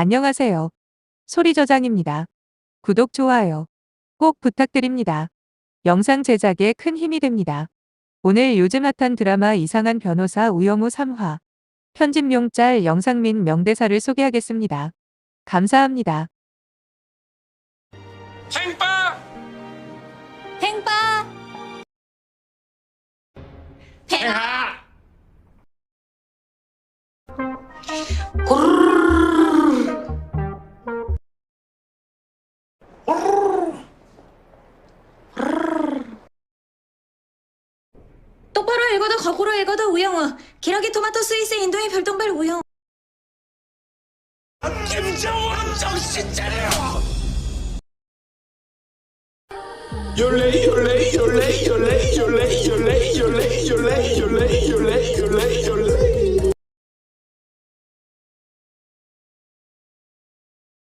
안녕하세요. 소리 저장입니다. 구독, 좋아요 꼭 부탁드립니다. 영상 제작에 큰 힘이 됩니다. 오늘 요즘 핫한 드라마 이상한 변호사 우영우 3화 편집용 짤 영상 및 명대사를 소개하겠습니다. 감사합니다. 행빠 행빠 행하 똑바로 읽어도 거꾸로 읽어도 우영우 기러기 토마토 스위스 인도의 별똥별 우영우 김정은 정신 차려 요레 요레 요레 요레 요레 요레 요레 요레 요레